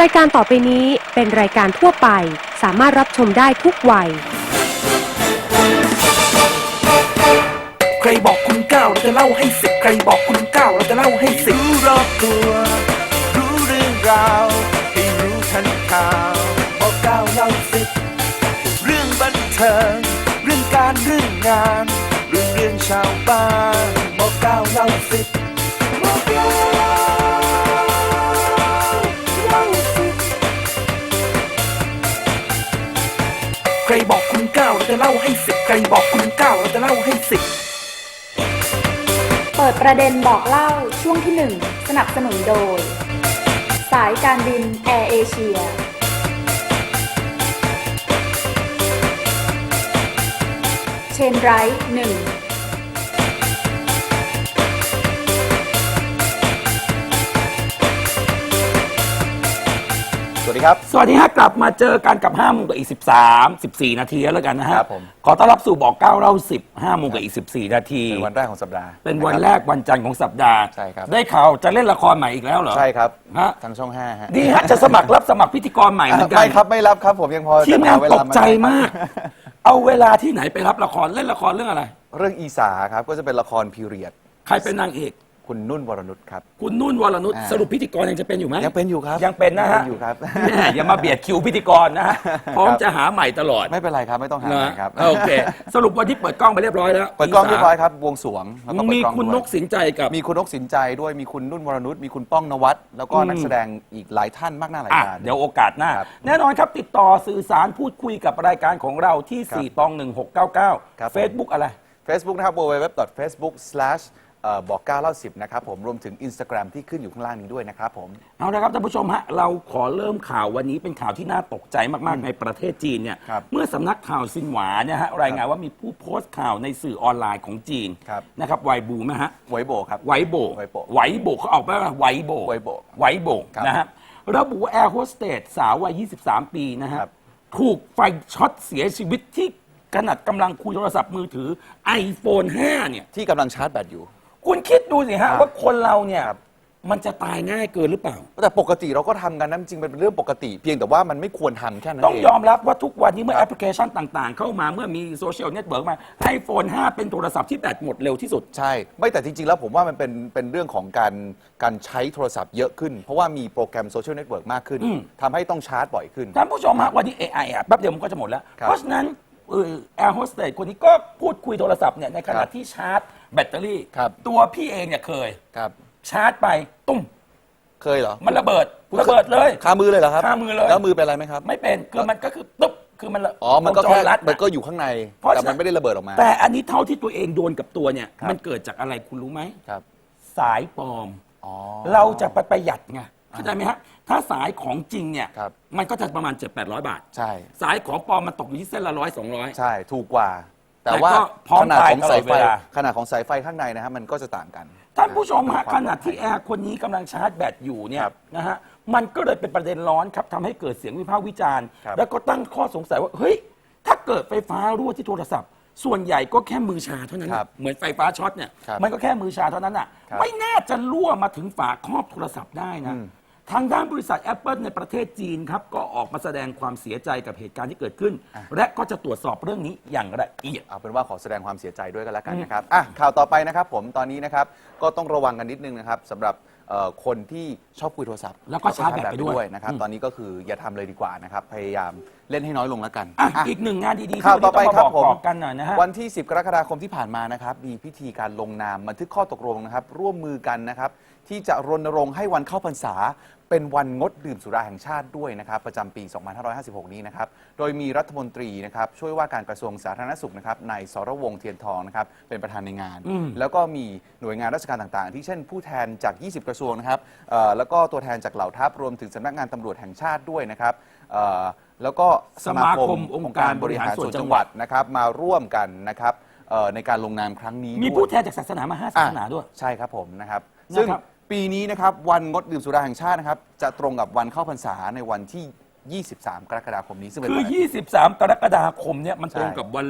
รายการต่อไปนี้เป็นรายการทั่วไป สามารถรับชมได้ทุกวัย ใครบอกคุณเก้าวเราจะเล่าให้สิบใครบอกคุณเก้าวเราจะเล่าให้สิบรู้รอบตัวรู้เรื่องราวให้รู้ทันข่าวบอกเก้าวเล่าสิบเรื่องบันเทิงเรื่องการเรื่องงานเรื่องเรื่องชาวบ้านบอกเก้าวเล่าสิบ รบอกคุณเก้าวเราจะเล่าให้สิบใครบอกคุณเก้าวเราจะเล่าให้สิบเปิดประเด็นบอกเล่าช่วงที่หนึ่งสนับสนุนโดย สายการบินแอร์เอเชียเชนไรท์หนึ่ง วัสดีครับ สวัสดีฮะกลับมาเจอกันกับ5โมงกับอีก 13 14 นาทีแล้วกันนะฮะครับผม ขอต้อนรับสู่บอกเก้าเล่า10 5โมงกับอีก 14 นาที เป็นวันแรกของสัปดาห์เป็นวันะคบแรกวันจันทร์ของสัปดาห์ ใช่ครับ ได้ข่าวจะเล่นละครใหม่อีกแล้วเหรอ ใช่ครับ ฮะ ทางช่อง5ฮะดีฮะจะสมัครรับสมัครพิธีกรใหม่เหมือนกัไม่ครับไม่รับครับผมยังพอทีมงานจะหเวตลกใจได้มาก เอาเวลาที่ไหนไปรับละครเล่นละครเรื่องอะไร เรื่องอีสาครับก็จะเป็นละครพีเรียด ใครเป็นนางเอก คุณนุ่นวรนุชครับ คุณนุ่นวรนุชอ่า สรุปพิธีกรยังจะเป็นอยู่ไหม ยังเป็นอยู่ครับยังเป็นนะฮะยังอยู่ครับ แม่อย่ามาเบียดคิวพิธีกรนะฮะพร้อมจะหาใหม่ตลอดไม่เป็นไรครับไม่ต้องหานะใหม่ครับโอเค สรุปวันที่เปิดกล้องไปเรียบร้อยแล้วเปิดกล้องเรียบร้อยครับบวงสรวงแล้วก็เปิดมีกล้องคุณนด้วยกสินใจกับ มีคุณนกสินใจด้วยมีคุณนุ่นวรนุชมีคุณป้องนวัดแล้วก็อืม นักแสดงอีกหลายท่านมากหน้าหลายอะตา เดี๋ยวโอกาสหน้า ครับแน่นอนครับติดต่อสื่อสารพูดคุยกับรายการของเราที่ครับ4ตอง1699ครับผม Facebook อะไร Facebook นะครับ www.facebook/ เอ่อบอก9เล่า10นะครับผมรวมถึง Instagram ที่ขึ้นอยู่ข้างล่างนี้ด้วยนะครับผม เอาละครับท่านผู้ชมฮะเราขอเริ่มข่าววันนี้เป็นข่าวที่น่าตกใจมาก ๆ ในประเทศจีนเนี่ยครับเมื่อสำนักข่าวซินหวาเนี่ยฮะรายงานว่ามีผู้โพสต์ข่าวในสื่อออนไลน์ของจีนครับ นะครับไวบูไหมฮะไวโบครับ ไวโบไวโบไวโบเขาออกมาว่าไวโบไวโบไวโบครับ นะฮะระบุว่าแอร์โฮสเตสสาววัย 23 ปีนะฮะครับถูกไฟช็อตเสียชีวิตที่ขนาดกำลังคุยโทรศัพท์มือถือ iPhone 5เนี่ย ที่กำลังชาร์จแบตอยู่ คุณคิดดูสิฮะครับว่าคนเราเนี่ยครับมันจะตายง่ายเกินหรือเปล่า แต่ปกติเราก็ทำกันนะจริงๆมันเป็นเรื่องปกติ เพียงแต่ว่ามันไม่ควรทำแค่นั้นต้องเอง ยอมรับว่าทุกวันนี้เมื่อคแอรับปพลิเคชันต่างๆ เข้ามาเมื่อมีโซเชียลเน็ตเวิร์กมา iPhone 5เป็นโทรศัพท์ที่แบตหมดเร็วที่สุด ใช่ ไม่แต่จริง ๆ แล้วผมว่ามันเป็นเป็นเรื่องของการการใช้โทรศัพท์เยอะขึ้น เพราะว่ามีโปรแกรมโซเชียลเน็ตเวิร์กมากขึ้นอืม ทำให้ต้องชาร์จบ่อยขึ้น ท่านผู้ชมฮะวันนี้ AI อะแป๊บเดียวมันก็จะหมดแล้ว ครับเพราะฉะนั้นแอร์โฮสเตสคนนี้ก็พูดคุยโทรศัพท์เนี่ยในขณะครับที่ชาร์จ แบตเตอรี่ ครับ ตัวพี่เองเนี่ยเคย ครับ ชาร์จไปตุ้ม เคยเหรอมันระเบิดระเบิดเลย คามือเลยเหรอครับคามือเลย แล้วมือเป็นอะไรไหมครับ ไม่เป็นคือมันก็คือตึ๊บคือมันระอ๋อมันก็วงจแค่รรัดมันก็อะอยู่ข้างในเพราะแต่ฉะนั้มันนไม่ได้ระเบิดออกมาแต่อันนี้เท่าที่ตัวเองโดนกับตัวเนี่ยครับมันเกิดจากอะไรคุณรู้ไหม ครับสายปลอม อ๋อ เราจะไปประหยัดไงเข้าใจไหมฮะ ถ้าสายของจริงเนี่ย ครับ มันก็จะประมาณ 7 8 0 0 บาท ใช่ สายของปลอมมันตกอยู่ที่เส้นละร้อยสองร้อย ใช่ถูกกว่า แต่แต่ว่าก็พร้อมขนาดของตายสายตลอดไฟเวลา ขนาดของสายไฟข้างในนะครับมันก็จะต่างกันท่านผู้ชมฮะควขมณะที่แอร์คนนี้กำลังชาร์จแบตอยู่เนี่ยครับนะฮะมันก็เลยเป็นประเด็นร้อนครับทำให้เกิดเสียงวิพากษ์วิจารณ์ ครับ แล้วก็ตั้งข้อสงสัยว่า เฮ้ย ถ้าเกิดไฟฟ้ารั่วที่โทรศัพท์ ส่วนใหญ่ก็แค่มือชาเท่านั้นครับเหมือนไฟฟ้าช็อตเนี่ยครับมันก็แค่มือชาเท่านั้นอะครับไม่น่าจะรั่วมาถึงฝาครอบโทรศัพท์ได้นะ อืม ทางด้านบริษัท Apple ในประเทศจีนครับก็ออกมาแสดงความเสียใจกับเหตุการณ์ที่เกิดขึ้น และก็จะตรวจสอบเรื่องนี้อย่างละเอียด เอาเป็นว่าขอแสดงความเสียใจด้วยกันแล้วกันนะครับอะข่าวต่อไปนะครับ ผมตอนนี้นะครับก็ต้องระวังกันนิดนึงนะครับสำหรับเอ่อคนที่ชอบคุยโทรศัพท์แล้วก็ชาร์จแบตไปด้วยนะครับอืม ตอนนี้ก็คืออย่าทำเลยดีกว่านะครับพยายามเล่นให้น้อยลงแล้วกันอะอะ อีกหนึ่งงานดีๆที่ข่าววันต่อนี้ไปต้องมาครับบอกผมต่อกันหน่อยนะฮะ วันที่ 10 กรกฎาคมที่ผ่านมานะครับ มีพิธีการลงนามบันทึกข้อตกลงนะครับ ร่วมมือกันนะครับ ที่จะรณรงค์ให้วันเข้าพรรษา เป็นวันงดดื่มสุราแห่งชาติด้วยนะครับประจำปี 2556 นี้นะครับ โดยมีรัฐมนตรีนะครับช่วยว่าการกระทรวงสาธารณสุขนะครับนายสรวงศ์เทียนทองนะครับเป็นประธานในงานอืมแล้วก็มีหน่วยงานราชการต่างๆ ที่เช่นผู้แทนจาก 20 กระทรวงนะครับเอ่อแล้วก็ตัวแทนจากเหล่าทัพรวมถึงสำนักงานตำรวจแห่งชาติด้วยนะครับเอ่อแล้วก็สมาคมองค์การบริหารส่วนจังหวัดนะครับมาร่วมกันนะครับเอ่อในการลงนามครั้งนี้มีด้วย ผู้แทนจากศาสนามาห้าศาสนาด้วยอะใช่ครับผมนะครับนะครับซึ่ง ปีนี้นะครับวันงดดื่มสุราแห่งชาตินะครับ จะตรงกับวันเข้าพรรษาในวันที่ 23 กรกฎาคมนี้ซึ่งเป็นคือ วันอาทิตย์ 23 กรกฎาคมเนี่ยมันตรงใช่กับวัน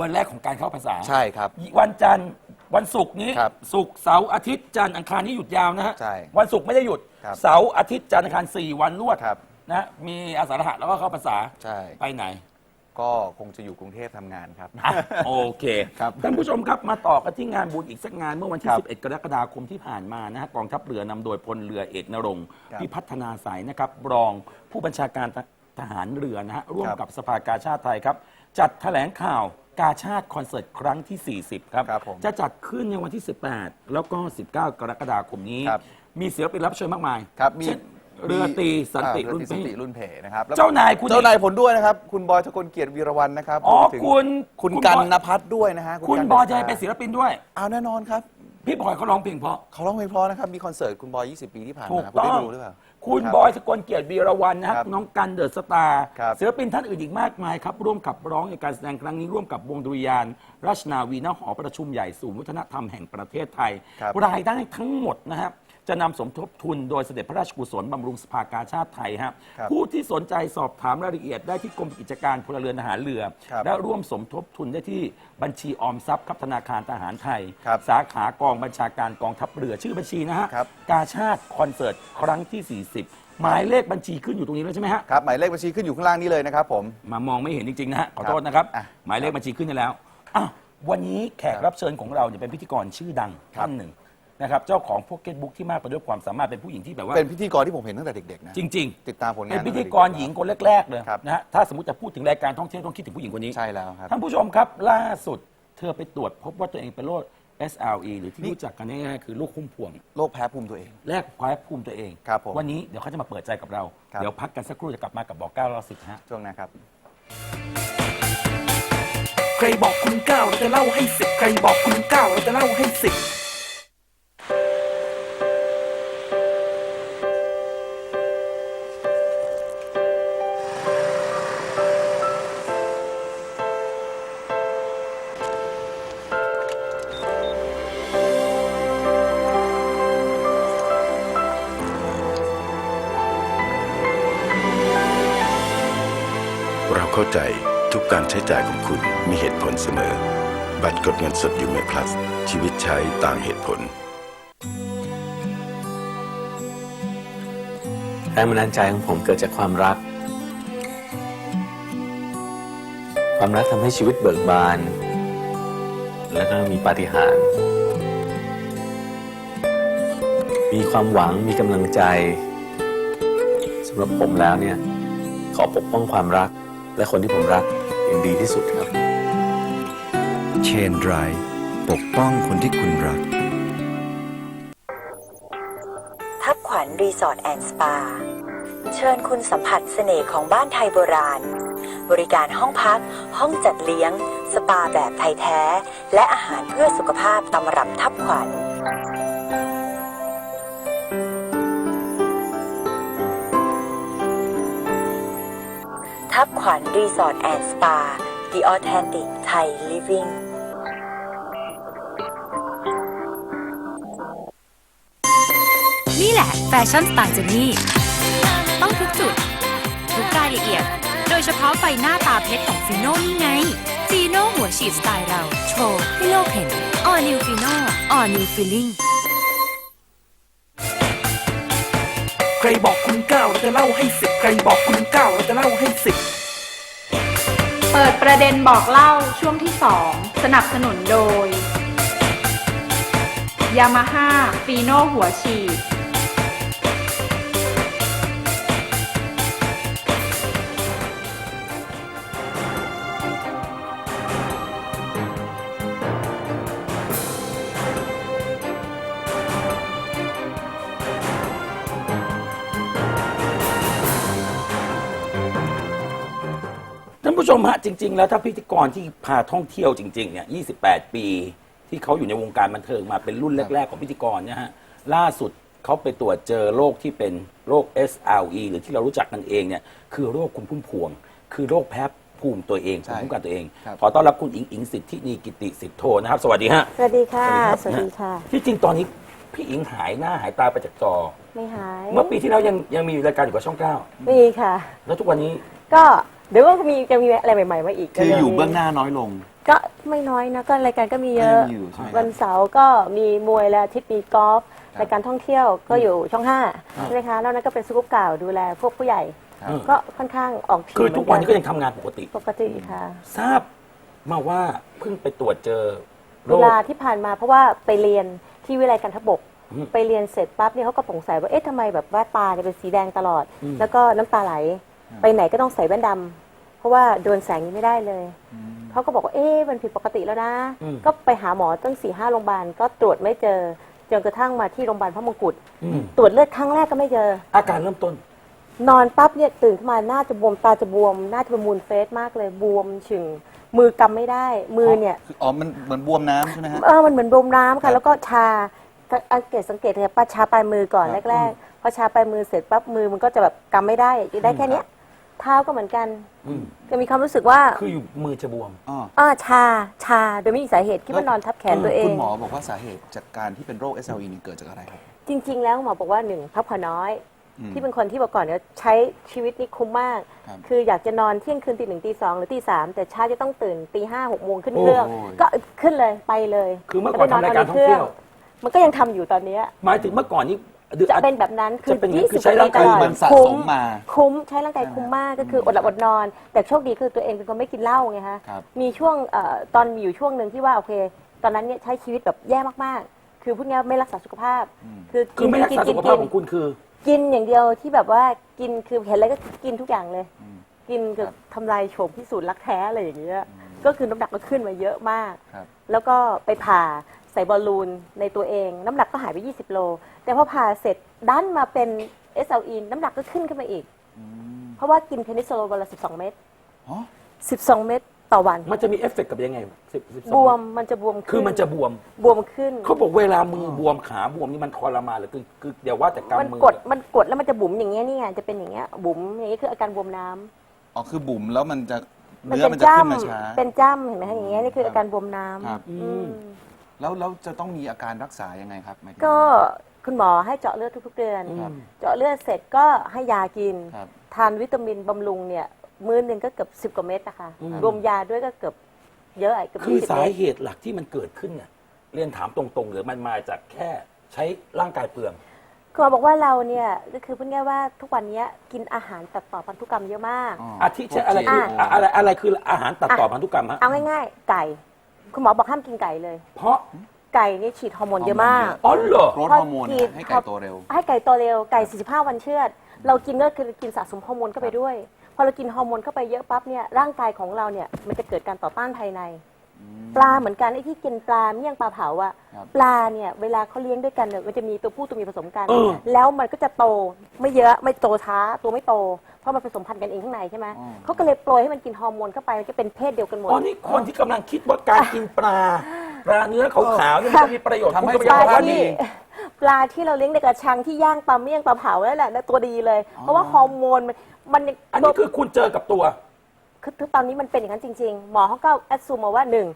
วันแรกของการเข้าพรรษาใช่ครับวันจันทร์วันศุกร์นี้ครับศุกร์เสาร์อาทิตย์จันทร์อังคารนี้หยุดยาวนะฮะใช่วันศุกร์ไม่ได้หยุดครับเสาร์อาทิตย์จันทร์อังคารสี่วันรวดครับ นะฮะมีอาสาฬหะแล้วก็เข้าภาษาใช่ ไปไหน ก็คงจะอยู่กรุงเทพทำงานครับ อะโอเคครับท่านผู้ชมครับมาต่อกันที่งานบุญอีกสักงานเมื่อวันที่ ครับ11 กรกฎาคมที่ผ่านมานะฮะกองทัพเรือนำโดยพลเรือเอกนรงค์ครับพิพัฒนาสายนะครับ รองผู้บัญชาการทหารเรือนะฮะร่วมครับกับสภากาชาติไทยครับ จัดแถลงข่าวกาชาติคอนเสิร์ตครั้งที่ 40 ครับ ครับผมจะจัดขึ้นในวันที่ 18 แล้วก็ 19 กรกฎาคมนี้ ครับ มีศิลปินรับเชิญมากมายครับมีเช่น เรือตรีสันติอ่ารุ่นเรือตรีสันพี่ติรุ่นเพนะครับแล้วก็เจ้านายคุณเจ้านายผลด้วยนะครับ คุณบอยทะกลเกียรติวีรวันนะครับอ๋อรวมถึงคุณคุณคุณกันบอย นภัทรด้วยนะฮะคุณกันบอยจะดาเป็นศิลปินด้วย เอาแน่นอนครับพี่บอยเขาร้องเพลงเพราะ เขาร้องเพลงเพราะนะครับ มีคอนเสิร์ตคุณบอย 20 ปีที่ผ่านถูกมาคุณต้ได้อง ดูหรือเปล่า คุณครับบอยสกลเกียรติวีรวันนะคครัรับบน้องกันเดอะสตาร์ครับศิลปินท่านอื่นอีกมากมายครับ ร่วมขับร้องในการแสดงครั้งนี้ร่วมกับวงดุริยางค์ราชนาวีณหอประชุมใหญ่ศูนย์วัฒนธรรมแห่งประเทศไทยครับ รายได้ทั้งหมดนะครับจะนำสมทบทุนโดยเสด็จพระราชกุศลบำรุงสภากาชาติไทยฮะครับผู้ที่สนใจสอบถามรายละเอียดได้ที่กรมกิจการพลเรือนทหารเรือ ครับและร่วมสมทบทุนได้ที่บัญชีออมทรัพย์ครับธนาคารทหารไทย ครับสาขากองบัญชาการกองทัพเรือชื่อบัญชีนะฮะครับ กาชาติคอนเสิร์ตครั้งที่40 หมายเลขบัญชีขึ้นอยู่ตรงนี้แล้วใช่ไหมฮะ ครับหมายเลขบัญชีขึ้นอยู่ข้างล่างนี้เลยนะครับผม มามองไม่เห็นจริง ๆ นะฮะ ขอโทษนะครับ อะหมายเลขบัญชีขึ้นให้แล้วอะวันนี้แขกรับเชิญของเราเนี่ยเป็นพิธีกรชื่อดังครับท่านหนึ่งนะครับเจ้าของพวกเก็ตบุ๊กที่มากไปด้วยความสามารถเป็นผู้หญิงที่แบบว่าเป็นพิธีกรที่ผมเห็นตั้งแต่เด็กๆนะจริงติดตามผลๆงาน เป็นพิธีกรหญิงตั้คนแต่เด็กแรก ๆ เลยครับ นะฮะถ้าสมมติจะพูดถึงรายการท่องเที่ยวต้องคิดถึงผู้หญิงคนนี้ๆใช่แล้วครับ ท่านผู้ชมครับล่าสุดเธอไปตรวจพบว่าตัวเองเป็นโรค SLE หรือที่รู้จักกันง่ายๆคือโรคคุ้มพวง โรคแพ้ภูมิตัวเอง แลกควายภูมิตัวเอง ครับผมวันนี้เดี๋ยวเขาจะมาเปิดใจกับเรา ครับ เดี๋ยวพักกันสักครู่จะกลับมากับบอกเก้าเราสิบฮะ ช่วงหนะครับ ใครบอกคุณเก้าเราจะเล่าให้สิบใครบอกคุณเก้าเราจะเล่าให้สิบ การใช้จ่ายของคุณมีเหตุผลเสมอ บัตรกดเงินสดยูเม Plus ชีวิตใช้ต่างเหตุผล แรงบันดาลใจของผมเกิดจากความรัก ความรักทำให้ชีวิตเบิกบาน แล้วก็มีปาฏิหาริย์มีความหวังมีกำลังใจสำหรับผมแล้วเนี่ย ขอปกป้องความรักและคนที่ผมรัก อย่างดีที่สุดครับ เชนไรปกป้องคนที่คุณรัก ทับขวัญรีสอร์ทแอนด์สปา เชิญคุณสัมผัสเสน่ห์ของบ้านไทยโบราณ บริการห้องพัก ห้องจัดเลี้ยง สปาแบบไทยแท้ และอาหารเพื่อสุขภาพตำรับทับขวัญ บขวัญรีสอร์ทแอนด์สปา The Authentic Thai Living นี่แหละแฟชั่นสไตล์เจนนี่ ต้องทุกจุด ทุกรายละเอียด โดยเฉพาะไฟหน้าตาเพชรของฟีโน่นี่ไงฟีโน่หัวฉีดสไตล์เรา โชว์ให้โลกเห็น All New Fino All New Feeling ใครบอกคุณเก้าเราจะเล่าให้สิบใครบอกคุณเก้าเราจะเล่าให้สิบเปิดประเด็นบอกเล่าช่วงที่สองสนับสนุนโดยยามาฮ่าฟีโน่หัวฉีด ชมฮะจริง ๆ แล้วถ้าพิธีกรที่พาท่องเที่ยวจริงๆเนี่ย28 ปี ที่เขาอยู่ในวงการบันเทิงมาเป็นรุ่นแรก ๆ ของพิธีกรเนี่ยฮะล่าสุดเขาไปตรวจเจอโรคที่เป็นโรค SLE หรือที่เรารู้จักกันเองเนี่ยคือโรคคุณพุ่มพวง คือโรคแพ้ภูมิตัวเองภูมิคุ้มกันตัวเอง ครับ ขอต้อนรับคุณอิงอิงสิทธินีกิติสิทธโทนะครับ สวัสดีฮะ สวัสดีค่ะ สวัสดีครับที่จริงตอนนี้พี่อิงหายหน้าหายตาไปจากจอ ไม่หาย เมื่อปีที่แล้วยังยังมีรายการอยู่กับช่องเก้ามีค่ะ แล้วทุกวันนี้ก็ เดี๋ยวก็มีจะมีอะไรใหม่ๆมาอีกคืออยู่ร็วๆเบื้องหน้าน้อยลง ก็ไม่น้อยนะก็รายการก็มีเยอะ ก็ยังอยู่ใช่ไหมครับวันเสาร์ก็มีมวยและอาทิตย์มีกอล์ฟครับรายการท่องเที่ยวก็อยู่ช่องห้าครับใช่ไหมคะแล้วนั้นก็เป็นสกู๊ปเก่าดูแลพวกผู้ใหญ่ ครับ ก็ค่อนข้างออกทีคือทุกวันนี้ก็ยังทำงานปกติ ปกติค่ะ ทราบมาว่าเพิ่งไปตรวจเจอโรเวค ลาที่ผ่านมาเพราะว่าไปเรียนที่วิทยาลัยการทบก อืมไปเรียนเสร็จปั๊บเนี่ยเขาก็สงสัยว่าเอ๊ะทำไมแบบว่าตาเนี่ยเป็นสีแดงตลอดอืมแล้วก็น้ำตาไหล ไปไหนก็ต้องใส่แว่นดำ เพราะว่าโดนแสงนี้ไม่ได้เลยเขาก็บอกว่าเอ๊ะมันผิดปกติแล้วนะอืมก็ไปหาหมอตั้งสี่ห้าโรงพยาบาลก็ตรวจไม่เจอจนกระทั่งมาที่โรงพยาบาลพระมงกุฎอืมตรวจเลือดครั้งแรกก็ไม่เจอ อาการเริ่มต้น นอนปั๊บเนี่ยตื่นขึ้นมาหน้าจะบวมตาจะบวมหน้าจะเป็นมูลเฟสมากเลยบวมฉึงมือกำไม่ได้ มือเนี่ยคืออ๋อมันเหมือนบวมน้ำใช่ไหมฮะเออมันเหมือนบวมน้ำครัค่ะบแล้วก็ชาอังเกตสังเกตเนี่ยป้าชาปลายมือก่อนครับแรกๆพอชาปลายมือเสร็จปั๊บมือมันก็จะแบบกำไม่ได้อยู่ได้แค่เนี้ย เท้าก็เหมือนกันอืมจะมีความรู้สึกว่าคืออยู่มือจะบวม อ๋ออ่าชาชาโดยไม่มีสาเหตุคิดว่านอนทับแขนตัวเอคุง ณหมอบอกว่าสาเหตุจากการที่เป็นโรค SLE นี่เกิดจากอะไรครับ จริง ๆ แล้วหมอบอกว่าหนึ่งพักผ่อนน้อย อืมที่เป็นคนที่บอกก่อนเนี่ยใช้ชีวิตนี่คุ้มมาก ครับคืออยากจะนอนเที่ยงคืนตีหนึ่งตีสองหรือตีสามแต่เช้าจะต้องตื่นตีห้าหกโมงขึ้นเครื่อง โอ้ย ก็ขึ้นเลยไปเลยคือเมื่อก่อนทำรายการท่องเที่ยว มันก็ยังทำอยู่ตอนเนี้ย หมายถึงเมื่อก่อนนี้ ดือจะเป็นแบบนั้นคือจะเป็นอย่างยี่คืสิอบใช้ร่างกายตลอดมันสะคุ้สมมาคุ้มใช้ร่างกายคุ้มมากก็คืออดหลับอดนอน แต่โชคดีคือตัวเองเป็นคนไม่กินเหล้าไงฮะครับ มีช่วงเอ่อตอนมีอยู่ช่วงหนึ่งที่ว่าโอเค ตอนนั้นเนี่ยใช้ชีวิตแบบแย่มากๆ คือพูดง่ายๆไม่รักษาสุขภาพ คือคือไม่รักษาสุขภาพของคุณคือ กินอย่างเดียวที่แบบว่ากินคือเห็นอะไรก็กินทุกอย่างเลยอืมกินคือครับทำลายโฉมพิสูจน์รักแท้อะไรอย่างเงี้ยก็คือน้ำหนักก็ขึ้นมาเยอะมาก ครับ แล้วก็ไปผ่า ใส่บอลลูนในตัวเอง น้ำหนักก็หายไป 20 โล แต่พอผ่าเสร็จดันมาเป็น SLE น้ำหนักก็ขึ้นขึ้นมาอีก อืมเพราะว่ากินเพนิซิลลินวันละ 12 เม็ดอ๋อ12 เม็ดต่อวันมันจะมีเอฟเฟกต์กับยังไงสิบสิบสองบวมมันจะบวมขึ้นคือมันจะบวม บวมขึ้น เขาบอกเวลามือบวมขาบวมนี่มันทรมานเหรือคือคือเดี๋ยวว่าแต่กำมันมือกดมันกดแล้วมันจะบุ๋มอย่างเงี้ยนี่ไงจะเป็นอย่างเงี้ยบุ๋มอย่างเงี้ยคืออาการบวมน้ำอ๋อคือบุ๋มแล้วมันจะมันเนื้อเป็นมันจะขึ้นมาจ้ำช้า เป็นจ้ำเห็นไหมคะอย่างเงี้ยนี่คืออาการบวมน้ำครับ อืม แล้วแล้วจะต้องมีอาการรักษายังไงครับหมายถึง ก็คุณหมอให้เจาะเลือดทุกๆเดือน ครับ เจาะเลือดเสร็จก็ให้ยากิน ครับ ทานวิตามินบำรุงเนี่ยมื้อหนึ่งก็เกือบสิบ10 กว่าเม็ดนะคะอืม รวมยาด้วยก็เกือบเยอะอะเกือบคือยี่สิบสาเม็ดเหตุหลักที่มันเกิดขึ้นเนี่ยเรียนถามตรงๆหรือมันมาจากแค่ใช้ร่างกายเปลือง คุณหมอบอกว่าเราเนี่ยก็คือพูดง่ายๆว่าทุกวันเนี้ยกินอาหารตัดต่อพันธุกรรมเยอะมากอ๋ออาทิเช่นอะไรคืออะอะไรอะไรคืออาหารตัดต่อพันธุกรรมฮะ เอาง่ายๆไก่ คุณหมอบอกห้ามกินไก่เลย เพราะไก่นี่ฉีดฮอร์โมนเยอะมาก อ๋อเหรอ โกรทฮอร์โมนเนี่ยให้ไก่โตเร็ว ให้ไก่โตเร็วไก่ 45 วันเชือด เรากินก็คือกินสะสมฮอร์โมนเข้าไปด้วย พอเรากินฮอร์โมนเข้าไปเยอะปั๊บเนี่ยร่างกายของเราเนี่ยมันจะเกิดการต่อต้านภายใน ปลาเหมือนกันไอ้ที่กินปลาเมี่ยงปลาเผาอะครับ ปลาเนี่ยเวลาเขาเลี้ยงด้วยกันเนี่ยมันจะมีตัวผู้ตัวเมียผสมกัน เออ แล้วมันก็จะโตไม่เยอะไม่โตช้าตัวไม่โต เพราะมันผสมพันธุ์กันเองข้างในใช่ไหมอ๋อเขาก็เลยโปรยให้มันกินฮอร์โมนเข้าไปมันจะเป็นเพศเดียวกันหมด อ๋อนี่คนที่กำลังคิดว่าการกินปลาปลาเนื้อขาวๆเนี่ยมันจะมีประโยชน์ทำให้คุณปก็ลาไม่ว่าที่ดีปลาที่เราเลี้ยงในกระชังที่ย่างปลาเมี่ยงปลาเผานั่นแหละนะตัวดีเลย เพราะว่าฮอร์โมนมันมันยัง อันนี้คือคุณเจอกับตัว คือคือตอนนี้มันเป็นอย่างนั้นจริงๆ หมอเขาก็แอดซูมมาว่าหนึ่ง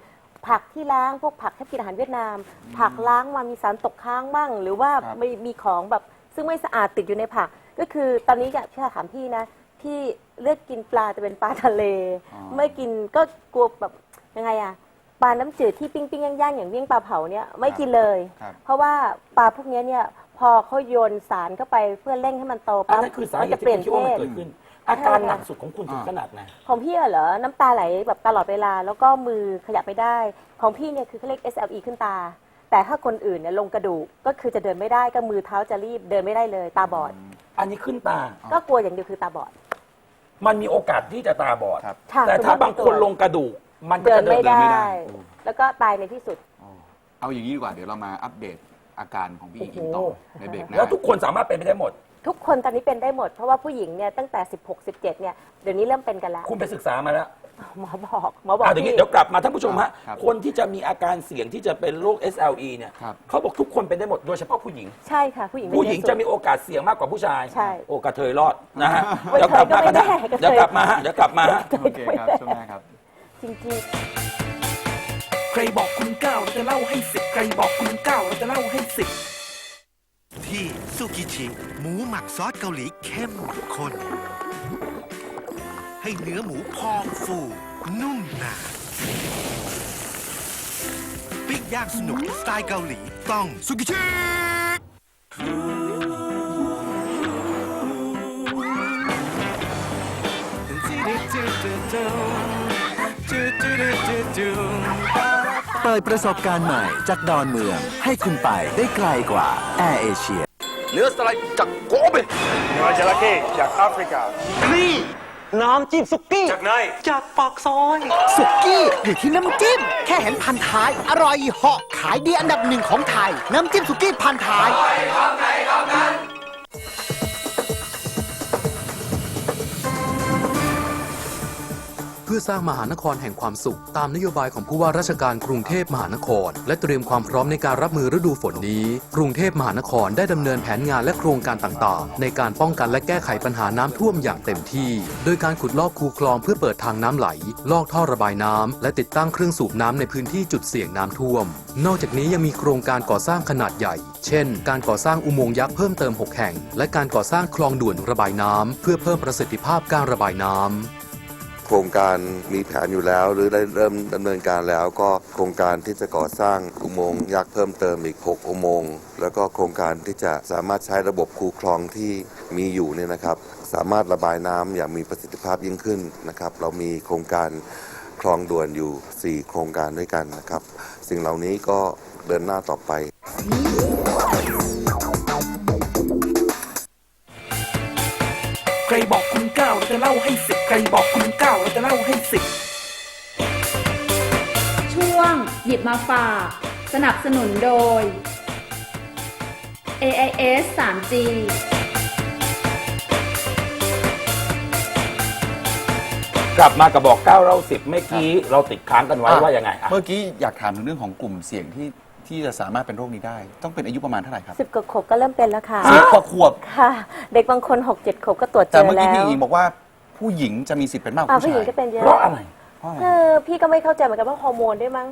ผักที่ล้างพวกผักที่กินอาหารเวียดนาม ผักล้างมามีสารตกค้างบ้าง หรือว่าครับ ไม่มีของแบบซึ่งไม่สะอาดติดอยู่ในผัก ก็คือตอนนี้อยากที่จะถามพี่นะพี่เลือกกินปลาจะเป็นปลาทะเล อ๋อ ไม่กินก็กลัวแบบยังไงอะปลาน้ำจืดที่ปิ้งปิ้งๆย่างๆอย่างเมี่ยงปลาเผาเนี่ยไม่กินเลย ครับ เพราะว่าปลาพวกเนี้ยเนี่ยพอเขาโยนสารเข้าไปเพื่อเร่งให้มันโตอันปั๊บนั้นคือสามัเหจะตุเปที่ลี่ยคุนณคิดว่ามันเพศเกิดขึ้น อาการหนักสุดของคุณถึงขนาดไหน ของพี่อะเหรอ น้ำตาไหลแบบตลอดเวลา แล้วก็มือขยับไม่ได้ ของพี่เนี่ยคือเขาเรียก SLE ขึ้นตา แต่ถ้าคนอื่นเนี่ยลงกระดูก ก็คือจะเดินไม่ได้ ก็มือเท้าจะรีบเดินไม่ได้เลย ตาบอด อันนี้ขึ้นตา ก็กลัวอย่างเดียวคือตาบอด มันมีโอกาสที่จะตาบอด ครับ ค่ะแต่ถ้าณหมอบางคนลงกระดูก มันก็เดินจะเดิไม่นได้ไม่ได้ แล้วก็ตายในที่สุด อ๋อเอาอย่างนี้ดีกว่าเดี๋ยวเรามาอัปเดตอาการของพี่อิงอิงต่อในเบรกหน้า แล้วทุกคนสามารถเป็นไปได้หมด ทุกคนตอนนี้เป็นได้หมด เพราะว่าผู้หญิงเนี่ยตั้งแต่ 16 17เนี่ยเดี๋ยวนี้เริ่มเป็นกันแล้วคุณไปศึกษามาแล้วหมอบอกหมอบอกอะเดี๋ยวนี้พี่ เดี๋ยวกลับมาท่านผู้ชมฮะครับคนที่จะมีอาการเสี่ยงที่จะเป็นโรค SLE เนี่ยครับ เขาบอกทุกคนเป็นได้หมดโดยเฉพาะผู้หญิง ใช่ค่ะ ผู้หญิงเป็นผู้หญิงเยอสุดจะมีโอกาสเสี่ยงมากกว่าผู้ชาย ใช่โอกระเทยรอดนะฮะกระเทยเดี๋ยวกลับมากันนะก็ไม่แน่กระเทยเดี๋ยวกลับมาฮะเดี๋ยวกลับมาฮะ โอเคครับช่วงหน้าครับ จริงๆ ใครบอกคุณเก้าเราจะเล่าให้สิบใครบอกคุณเก้าเราจะเล่าให้สิบ ที่สุกิชิ หมูหมักซอสเกาหลีเข้มข้น ให้เนื้อหมูพองฟู นุ่มหนาปิ้งย่างสนุกสไตล์เกาหลีต้องสุกิชิ เปิดประสบการณ์ใหม่จากดอนเมือง ให้คุณไปได้ไกลกว่าแอร์เอเชียเนื้อสไลด์จากโกเบเนื้อจระเข้จากแอฟริกานี่น้ำจิ้มซุกี้ จากไหน จากปากซอย สุกี้อยู่ที่น้ำจิ้ม แค่เห็นพันท้าย อร่อยเหาะขายดีอันดับหนึ่งของไทย น้ำจิ้มสุกี้พันท้ายเพื่อสร้างมหานครแห่งความสุข ตามนโยบายของผู้ว่าราชการกรุงเทพมหานคร และเตรียมความพร้อมในการรับมือฤดูฝนนี้ กรุงเทพมหานครได้ดำเนินแผนงานและโครงการต่างๆ ในการป้องกันและแก้ไขปัญหาน้ำท่วมอย่างเต็มที่ โดยการขุดลอกคูคลองเพื่อเปิดทางน้ำไหล ลอกท่อระบายน้ำและติดตั้งเครื่องสูบน้ำในพื้นที่จุดเสี่ยงน้ำท่วม นอกจากนี้ยังมีโครงการก่อสร้างขนาดใหญ่ เช่น การก่อสร้างอุโมงค์ยักษ์เพิ่มเติม 6 แห่ง และการก่อสร้างคลองด่วนระบายน้ำเพื่อเพิ่มประสิทธิภาพการระบายน้ำ โครงการมีแผนอยู่แล้ว หรือได้เริ่มดำเนินการแล้วก็โครงการที่จะก่อสร้างอุโมงค์ยักษ์เพิ่มเติมอีก 6 อุโมงค์แล้วก็โครงการที่จะสามารถใช้ระบบคูคลองที่มีอยู่เนี่ยนะครับ สามารถระบายน้ำอย่างมีประสิทธิภาพยิ่งขึ้นนะครับ เรามีโครงการคลองด่วนอยู่ 4 โครงการด้วยกันนะครับ สิ่งเหล่านี้ก็เดินหน้าต่อไปใครบอก เก้าเราจะเล่าให้สิบใครบอกคุณเก้าเราจะเล่าให้สิบช่วงหยิบมาฝาก สนับสนุนโดย AIS 3G กลับมากับบอกเก้าเราสิบเมื่อกี้เราติดค้างกันไว้ว่ายังไงอะ เมื่อกี้อยากถามถึงเรื่องของกลุ่มเสี่ยงที่ ที่จะสามารถเป็นโรคนี้ได้ ต้องเป็นอายุประมาณเท่าไหร่ครับสิบกว่าขวบก็เริ่มเป็นแล้วค่ะ สิบกว่าขวบ ค่ะ เด็กบางคนหกเจ็ดขวบก็ตรวจเจแต่อเมื่อกี้แล้วพี่หญิงบอกว่าผู้หญิงจะมีสิทธิ์เป็นมากกว่าอ่าผู้ผู้หญิชางยก็เป็นเยอะเพราะอะไรเออพี่ก็ไม่เข้าใจเหมือนกันว่าฮอร์โมนด้วยมั้ง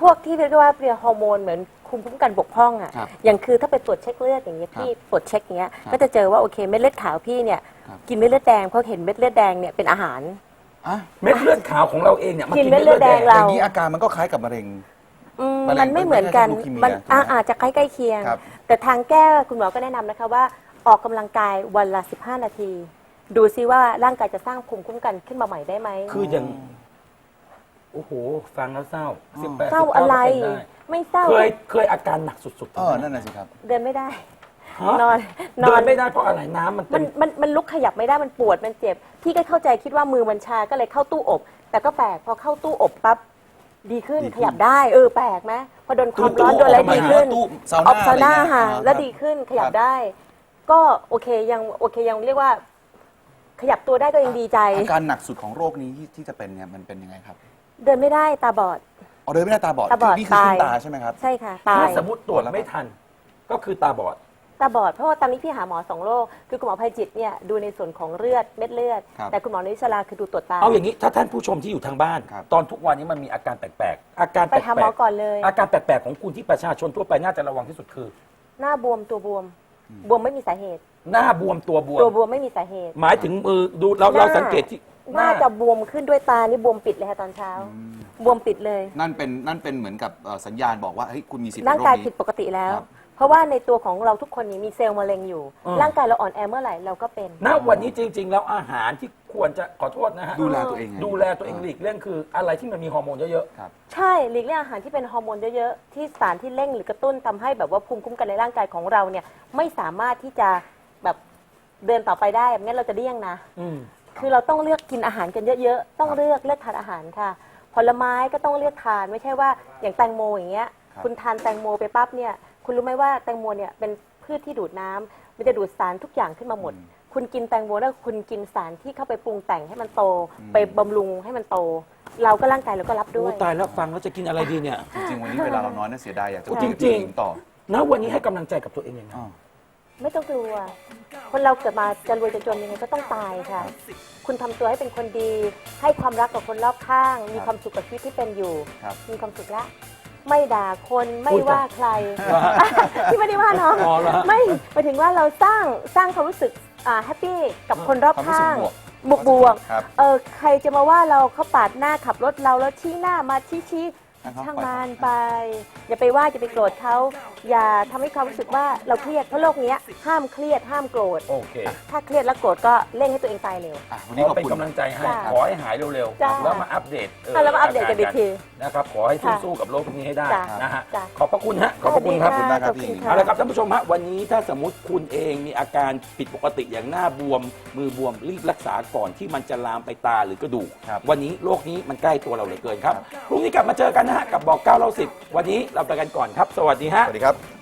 พวกที่เรียกว่าเรียกฮอร์โมนเหมือนคุมคุ้มกันบกพร่องอะครับ อย่างคือถ้าไปตรวจเช็คเลือดอย่างเงี้ยครับพี่ตรวจเช็คอย่างเงี้ยครับก็จะเจอว่าโอเคเม็ดเลือดขาวพี่เนี่ยครับ กินเม็ดเลือดแดงเพราะเห็นเม็ดเลือดแดงเนี่ยเป็นอาหาร อะเม็ดเลือดขาวของเราเองเนี่ยมันกินกินเม็เม็ดดเลืเลืออดดแดแดงงเราอย่างนี้อาการมันก็คล้ายกับมะเร็ง อืมมะเร็งมันไม่เหมือนกันไม่ใช่ leukemia มันอ่าถูกไหมอาจจะใกล้ๆเคียง ครับ แต่ทางแก้คุณหมอก็แนะนำนะคะว่าออกกำลังกายวันละ 15 นาที ดูซิว่าร่างกายจะสร้างภูมิคุ้มกันขึ้นมาใหม่ได้ไหมคืออย่าง โอ้โห ฟังแล้วเศร้าสิบแปดเศร้าอะไร ไม่เศร้าเคยเคยอาการหนักสุดๆเออนั่นน่ะสิครับ เดินไม่ได้ ฮะนอนเดินไม่ได้เพราะอะไรน้ำมันมัเต็นม มันมันลุกขยับไม่ได้มันปวดมันเจ็บพี่ก็เข้าใจคิดว่ามือมันชาก็เลยเข้าตู้อบ แต่ก็แปลกพอเข้าตู้อบปั๊บ ดีขึ้นดีขึ้นขยับได้ เออแปลกไหมพอโดนความตู้ร้อนโดนอะไรอบทำไมดีขึ้นตู้ซาวอน่าอกซาวน่าอะไรเงี้ยค่ะอ่าแล้วดีขึ้นขยับครับได้ ก็โอเคยังโอเคยังเรียกว่า ขยับตัวได้ก็ยังดีใจอาการหนักสุดของโรคนี้ที่ที่จะเป็นเนี่ยมันเป็นยังไงครับ เดินไม่ได้ตาบอดอ๋อเดินไม่ได้ตาบอดตาบอดนี่คือขึ้นตายตาใช่ไหมครับ ใช่ค่ะตาถ้าย สมมติตรวจไม่ทัน ก็คือตาบอด ตาบอดเพราะว่าตอนนี้พี่หาหมอสองโรคคือคุณหมอภัยจิตเนี่ยดูในส่วนของเลือดเม็ดเลือด ครับ แต่คุณหมอนิชลาคือดูตรวจตาเอาอย่างนี้ถ้าท่านผู้ชมที่อยู่ทางบ้าน ครับ ตอนทุกวันนี้มันมีอาการแปลกๆอาการแปไปลหาหมอกก่อนเลย ๆอาการแปลกๆของคุณที่ประชาชนทั่วไปน่าจะระวังที่สุดคือ หน้าบวมตัวบวม บวมไม่มีสาเหตุ หน้าบวมตัวบวม ตัวบวมไม่มีสาเหตุ หมายถึงมือดูเราหน้าเราสังเกตที่หน้าจะบวมขึ้นด้วยตานี่บวมปิดเลยค่ะตอนเช้า บวมปิดเลยนั่นเป็นนั่นเป็นเหมือนกับเอ่อสัญญาณบอกว่าเฮ้ยคุณมีสิทธิ์ร่างเป็นโรกายคผิดนี้ปกติแล้ว ครับ เพราะว่าในตัวของเราทุกคนนี้มีเซลล์มะเร็งอยู่ อืม ร่างกายเราอ่อนแอเมื่อไหร่เราก็เป็น ณวันนี้จริง ๆ แล้วอาหารที่ควรจะขอโทษนะฮะดูแลตัวเองไงดูแลตัวเองหลีกเลี่ยงคืออะไรที่มันมีฮอร์โมนเยอะครับ ใช่หลีกเลี่ยงอาหารที่เป็นฮอร์โมนเยอะๆ ที่สารที่เร่งหรือกระตุ้นทำให้แบบว่าภูมิคุ้มกันในร่างกายของเราเนี่ยไม่สามารถที่จะแบบเดินต่อไปได้งั้นเราจะเลี่ยงนะ ๆอืม คือเราต้องเลือกกินอาหารกันเยอะๆ ต้องเลือกเลือกทานอาหารค่ะ ผลไม้ก็ต้องเลือกทานไม่ใช่ว่าอย่างแตงโมอย่างเงี้ยครับคุณทานแตงโมไปปั๊บเนี่ย คุณรู้ไหมว่าแตงโมเนี่ยเป็นพืชที่ดูดน้ำมันจะดูดสารทุกอย่างขึ้นมาหมด คุณกินแตงโมแล้วคุณกินสารที่เข้าไปปรุงแต่งให้มันโต ไปบำรุงให้มันโต เราก็ร่างกายเราก็รับด้โอ้วยตายแล้วฟังแล้วจะกินอะไรดีเนี่ย จริงๆวันนี้เวลาเราน้อยน่าเสียดายอยากจะโอ้คุยกับจริพี่งๆหญิงต่อณวันนี้ให้กำลังใจกับตัวเองยังไง อ้อไม่ต้องกลัว คนเราเกิดมาจะรวยจะจนยังไงก็ต้องตายค่ะ คุณทำตัวให้เป็นคนดี ให้ความรักกับคนรอบข้าง มีความสุขกับชีวิตที่เป็นอยู่ ครับ มีความสุขละ ไม่ด่าคนไม่พูดจ้ะว่าใคร ที่ไม่ได้ว่าน้องอ๋อเหรอฮะไม่หมายถึงว่าเราสร้างสร้างความรู้สึกแฮปปี้กับคนรอบความรู้สึกข้าง บวกบวกบวกครับ เออใครจะมาว่าเราเขาปาดหน้าขับรถเราแล้วชี้หน้ามาชี้ชี้ ให้เขาช่างปล่อยมันไป อย่าไปว่าอย่าไปโกรธเขาอย่าทำให้เขารู้สึกว่าเราเครียดเพราะโลกเนี้ยห้ามเครียดห้ามโกรธ โอเคถ้าเครียดแล้วโกรธก็เร่งให้ตัวเองตายเร็ววันนี้ขขออบเป็นคุณ กำลังใจให้ จ้าขอให้หายเร็วจ้าๆแล้วมาอัปเดตอะแล้วมาอัปเดตกันอีกทีนะครับ ขอให้ค่ะสู้ๆกับโลกนี้ให้ได้จ้านะฮะ จ้าขอบพระคุณฮะ ขอบพระคุณครับ สวัสดีค่ะขอบคุณค่ะเอาละครับท่านผู้ชมฮะวันนี้ถ้าสมมติคุณเองมีอาการผิดปกติอย่างหน้าบวม มือบวมรีบรักษาก่อนที่มันจะลามไปตาหรือกระดูกวันนี้โรคนี้มันใกล้ตัวเราเหลือเกินครับพรุ่งนี้กลับมาเจอกันนะฮะกับบอก9เรา10 วันนี้เราไปกันก่อนครับ สวัสดีฮะ สวัสดีครับ